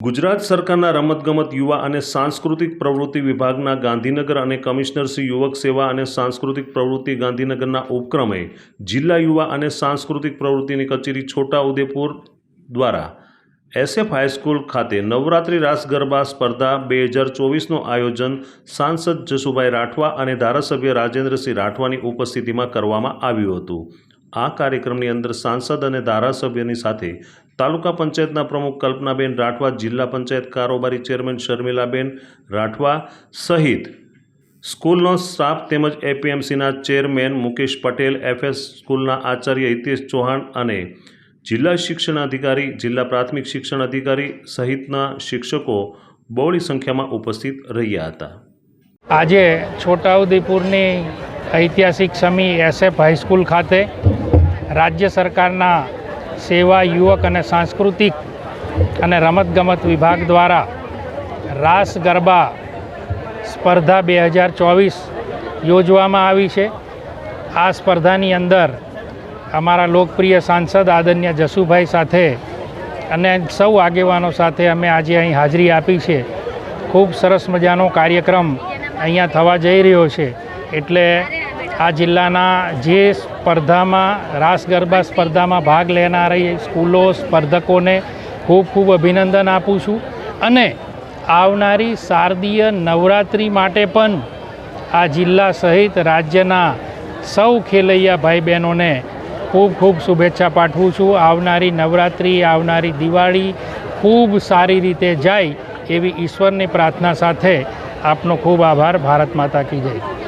ગુજરાત સરકારના રમતગમત યુવા અને સાંસ્કૃતિક પ્રવૃત્તિ વિભાગના ગાંધીનગર અને કમિશનર યુવક સેવા અને સાંસ્કૃતિક પ્રવૃત્તિ ગાંધીનગરના ઉપક્રમે જિલ્લા યુવા અને સાંસ્કૃતિક પ્રવૃત્તિની કચેરી છોટાઉદેપુર દ્વારા એસએફ હાઈસ્કૂલ ખાતે નવરાત્રિ રાસ ગરબા સ્પર્ધા બે હજાર ચોવીસનું આયોજન સાંસદ જસુભાઈ રાઠવા અને ધારાસભ્ય રાજેન્દ્રસિંહ રાઠવાની ઉપસ્થિતિમાં કરવામાં આવ્યું હતું. આ કાર્યક્રમની અંદર સાંસદ અને ધારાસભ્યની સાથે તાલુકા પંચાયતના પ્રમુખ કલ્પનાબેન રાઠવા, જિલ્લા પંચાયત કારોબારી ચેરમેન શર્મિલાબેન રાઠવા સહિત સ્કૂલનો સ્ટાફ તેમજ એપીએમસીના ચેરમેન મુકેશ પટેલ, એફએસ સ્કૂલના આચાર્ય હિતેશ ચૌહાણ અને જિલ્લા શિક્ષણ અધિકારી, જિલ્લા પ્રાથમિક શિક્ષણ અધિકારી સહિતના શિક્ષકો બહોળી સંખ્યામાં ઉપસ્થિત રહ્યા હતા. આજે છોટાઉદેપુરની ઐતિહાસિક સમી એસએફ હાઈસ્કૂલ ખાતે રાજ્ય સરકારના સેવા, યુવક અને સાંસ્કૃતિક અને રમતગમત વિભાગ દ્વારા રાસ ગરબા સ્પર્ધા બે હજાર ચોવીસ યોજવામાં આવી છે. આ સ્પર્ધાની અંદર અમારા લોકપ્રિય સાંસદ આદન્ય જસુભાઈ સાથે અને સૌ આગેવાનો સાથે અમે આજે અહીં હાજરી આપી છે. ખૂબ સરસ મજાનો કાર્યક્રમ અહીંયા થવા જઈ રહ્યો છે. એટલે આ જિલ્લાના જે સ્પર્ધામાં, રાસ ગરબા સ્પર્ધામાં ભાગ લેનારી સ્કૂલો સ્પર્ધકોને ખૂબ ખૂબ અભિનંદન આપું છું. અને આવનારી શારદીય નવરાત્રિ માટે પણ આ જિલ્લા સહિત રાજ્યના સૌ ખેલૈયા ભાઈ બહેનોને ખૂબ ખૂબ શુભેચ્છા પાઠવું છું. આવનારી નવરાત્રિ, આવનારી દિવાળી ખૂબ સારી રીતે જાય એવી ઈશ્વરની પ્રાર્થના સાથે આપનો ખૂબ આભાર. ભારત માતા કી જય.